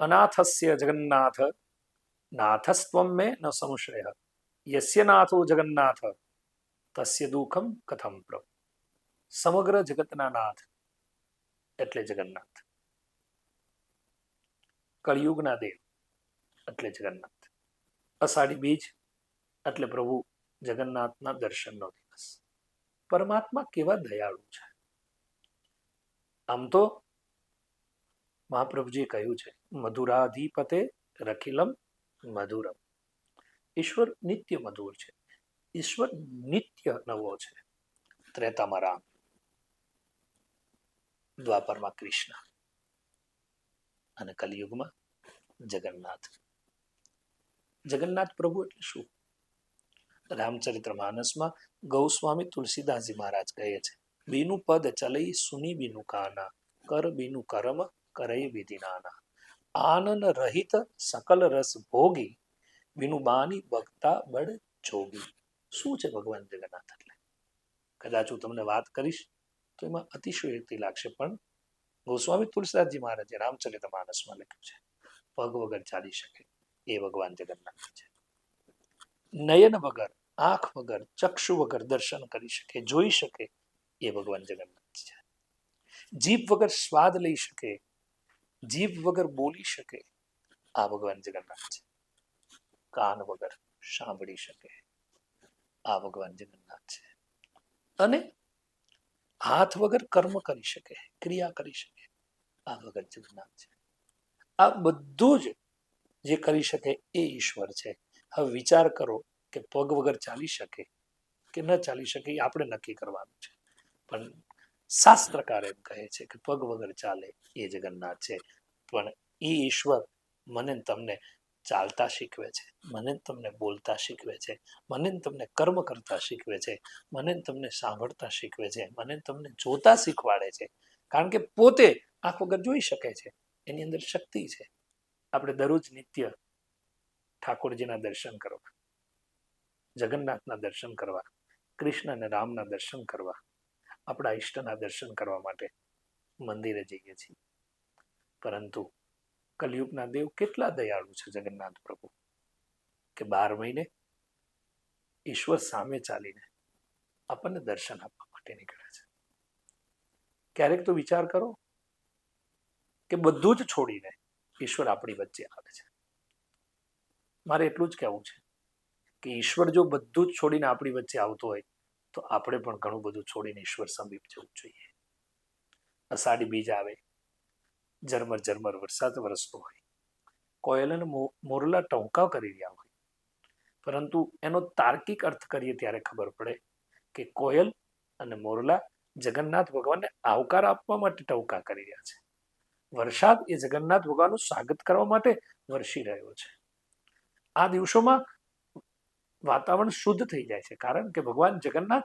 અનાથસ્ય જગન્નાથ નાથસ્ત્વમ મે ન સંશય યસ્ય નાથો જગન્નાથ તસ્ય દુઃખમ કથમ પ્રભુ સમગ્ર જગતના નાથ એટલે જગન્નાથ કળિયુગના દેવ એટલે જગન્નાથ અષાઢી બીજ એટલે પ્રભુ જગન્નાથના દર્શનનો દિવસ પરમાત્મા કેવા દયાળુ છે આમ તો મહાપ્રભુજીએ કહ્યું છે, મધુરાધિપતે રખિલમ મધુરમ. ઈશ્વર નિત્ય મધુર છે. ઈશ્વર નિત્ય નવો છે. ત્રેતામાં રામ. દ્વાપરમાં કૃષ્ણ. અને કલિયુગમાં જગન્નાથ. જગન્નાથ પ્રભુ એટલે શું? રામચરિત્ર માનસમાં ગૌસ્વામી તુલસીદાસજી મહારાજ કહે છે, બીનું પદ ચલઈ સુની બીનું કાના, કર બીનું કરમ કરઈ વિધિ નાના. આનન રહિત સકલ રસ ભોગી બીનું બાની બગતા બળ જોગી. શું છે ભગવાન જગન્નાથ એટલે? કદાચ હું તમને વાત કરીશ તો એમાં અતિશયોક્તિ લાગશે, પણ ગોસ્વામી તુલસીદાસજી મહારાજે રામચરિત માનસમાં લખ્યું છે પગ વગર ચાલી શકે એ ભગવાન જગન્નાથ છે. નયન વગર, આંખ વગર, ચક્ષુ વગર દર્શન કરી શકે, જોઈ શકે એ ભગવાન જગન્નાથ છે. જીભ વગર સ્વાદ લઈ શકે જીભ વગર બોલી શકે, આ ભગવાન જગન્નાથ છે. કાન વગર સાંભળી શકે, આ ભગવાન જગન્નાથ છે. અને હાથ વગર કર્મ કરી શકે, ક્રિયા કરી શકે, આ ભગવાન જગન્નાથ છે. આ બધું જ જે કરી શકે એ ઈશ્વર છે. હવે વિચાર કરો કે પગ વગર ચાલી શકે કે ન ચાલી શકે એ આપણે નક્કી કરવાનું છે. પણ શાસ્ત્રકાર એમ કહે છે કે પગ વગર ચાલે એ જગન્નાથ છે. પણ એ ઈશ્વર મને તમને ચાલતા શીખવે છે, મને તમને બોલતા શીખવે છે, મને તમને કર્મ કરતા શીખવે છે, મને તમને સાંભળતા શીખવે છે, મને તમને જોતા શીખવાડે છે. કારણ કે પોતે આંખ વગર જોઈ શકે છે, એની અંદર શક્તિ છે. આપણે દરરોજ નિત્ય ઠાકોરજીના દર્શન કરવા, જગન્નાથના દર્શન કરવા કૃષ્ણ અને રામના દર્શન કરવા આપણા ઈષ્ટના દર્શન કરવા માટે મંદિરે જઈએ છીએ. પરંતુ કલયુગના દેવ કેટલા દયાળુ છે જગન્નાથ પ્રભુ? કે બાર મહિને ઈશ્વર સામે ચાલીને આપણને દર્શન આપવા માટે નીકળે છે? ક્યારેક તો વિચાર કરો કે બધું જ છોડીને ઈશ્વર આપણી વચ્ચે આવે છે. મારે એટલું જ કહેવું છે કે ઈશ્વર જો બધું જ છોડીને આપણી વચ્ચે આવતો હોય તો આપણે પણ ઘણું બધું છોડીને ઈશ્વર સમીપ જવું જોઈએ. અષાઢી બીજ આવે. ઝરમર ઝરમર વરસાદ વરસતો હોય. કોયલ મોરલા ટહુકા કરી રહ્યા હોય. પરંતુ એનો તાર્કિક અર્થ કરીએ ત્યારે ખબર પડે કે કોયલ અને મોરલા જગન્નાથ ભગવાનને આવકાર આપવા માટે ટહુકા કરી રહ્યા છે. વરસાદ એ જગન્નાથ ભગવાનનું સ્વાગત કરવા માટે વરસી રહ્યો છે. આ દિવસોમાં વાતાવરણ શુદ્ધ થઈ જાય છે. કારણ કે ભગવાન જગન્નાથ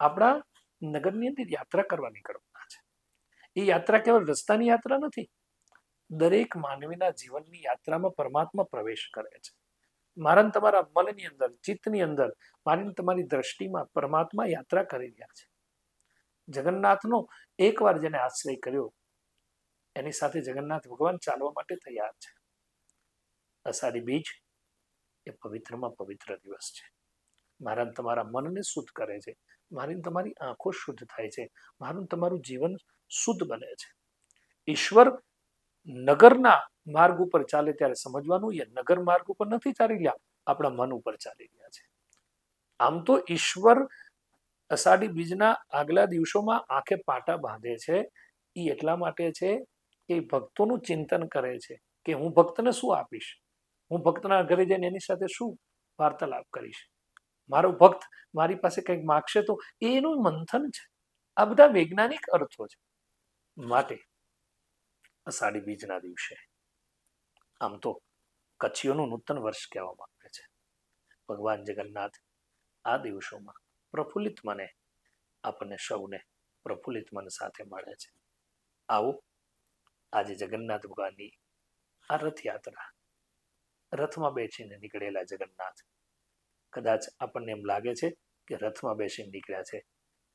આપણા નગરની અંદર યાત્રા કરવા નીકળવાના છે. એ યાત્રા કેવળ રસ્તાની યાત્રા નથી. દરેક માનવીના જીવનની યાત્રામાં પરમાત્મા પ્રવેશ કરે છે. મારા તમારા મનની અંદર, ચિત્તની અંદર, મારી તમારી દ્રષ્ટિમાં પરમાત્મા યાત્રા કરી રહ્યા છે. જગન્નાથનો એકવાર જેને આશ્રય કર્યો, એની સાથે જગન્નાથ ભગવાન ચાલવા માટે તૈયાર છે. અષાઢી બીજ એ પવિત્રમાં પવિત્ર દિવસ છે. મારા, તમારા મનને શુદ્ધ કરે છે. મારી, તમારી આંખો શુદ્ધ થાય છે. મારું, તમારું જીવન શુદ્ધ બને છે. ઈશ્વર નગરના માર્ગ ઉપર ચાલે ત્યારે સમજવાનું એ નગર માર્ગ ઉપર નથી ચાલી રહ્યા. આપણા મન ઉપર ચાલી રહ્યા છે. આમ તો ઈશ્વર અષાઢી બીજના આગલા દિવસોમાં આંખે પાટા બાંધે છે. એ એટલા માટે છે કે ભક્તોનું ચિંતન કરે છે કે હું ભક્તને શું આપીશ? હું ભક્તના ઘરે જઈને એની સાથે શું વાર્તાલાપ કરીશ? મારો ભક્ત મારી પાસે કંઈક માગશે તો એનું મંથન છે. આ બધા વૈજ્ઞાનિક અર્થો છે. માટે અષાઢી બીજના દિવસે આમ તો કચ્છીઓનું નૂતન વર્ષ કહેવામાં આવે છે. ભગવાન જગન્નાથ આ દિવસોમાં પ્રફુલ્લિત મને આપણને સૌને પ્રફુલ્લિત મન સાથે મળે છે. આવો આજે જગન્નાથ ભગવાનની આ રથયાત્રા રથમાં બેસીને નીકળેલા જગન્નાથ. કદાચ આપણને એમ લાગે છે કે રથમાં બેસીને નીકળ્યા છે,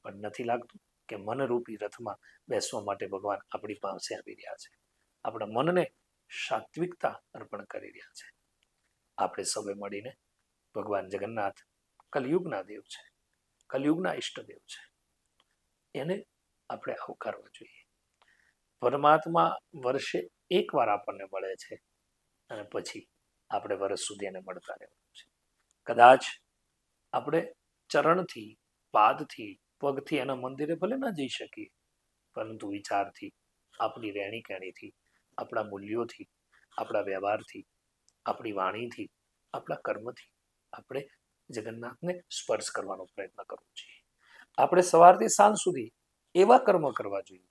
પણ નથી લાગતું કે મનરૂપી રથમાં બેસવા માટે ભગવાન આપણી પાસે આવી રહ્યા છે. આપણા મનને સાત્વિકતા અર્પણ કરી રહ્યા છે. આપણે સૌએ મળીને ભગવાન જગન્નાથ કલયુગના દેવ છે, કલયુગના ઈષ્ટદેવ છે. એને આપણે આવકારવા જોઈએ. પરમાત્મા વર્ષે એકવાર આપણને મળે છે અને પછી આપણે વર્ષ સુધી એને મળતા રહેવાનું છે. કદાચ આપણે ચરણથી, પાદથી, પગથી એના મંદિરે ભલે ના જઈ શકીએ, પરંતુ વિચારથી, આપણી રહેણી કહેણીથી આપણા મૂલ્યોથી, આપણા વ્યવહારથી, આપણી વાણીથી, આપણા કર્મથી આપણે જગન્નાથને સ્પર્શ કરવાનો પ્રયત્ન કરવો જોઈએ. આપણે સવારથી સાંજ સુધી એવા કર્મ કરવા જોઈએ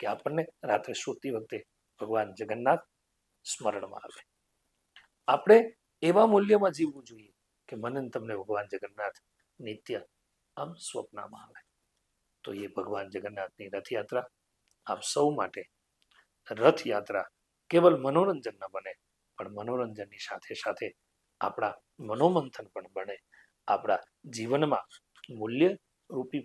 કે આપણને રાત્રે સુતી વખતે ભગવાન જગન્નાથ સ્મરણમાં આવે. આપણે એવા મૂલ્યમાં જીવવું જોઈએ કે મને તમને ભગવાન જગન્નાથ નિત્ય આમ સ્વપ્નમાં આવે. તો એ ભગવાન જગન્નાથની રથયાત્રા આપ સૌ માટે રથયાત્રા કેવલ મનોરંજન ન બને, પણ મનોરંજનની સાથે સાથે આપણા મનોમંથન પણ બને. આપણા જીવનમાં મૂલ્ય રૂપી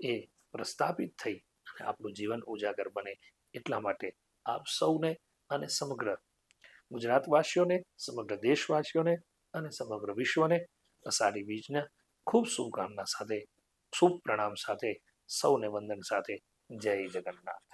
એ પ્રસ્થાપિત થઈ અને આપણું જીવન ઉજાગર બને એટલા માટે આપ સૌને અને સમગ્ર ગુજરાતવાસીઓને, સમગ્ર દેશવાસીઓને અને સમગ્ર વિશ્વને અષાઢી બીજના ખૂબ શુભકામના સાથે, શુભ પ્રણામ સાથે, સૌને વંદન સાથે, જય જગન્નાથ.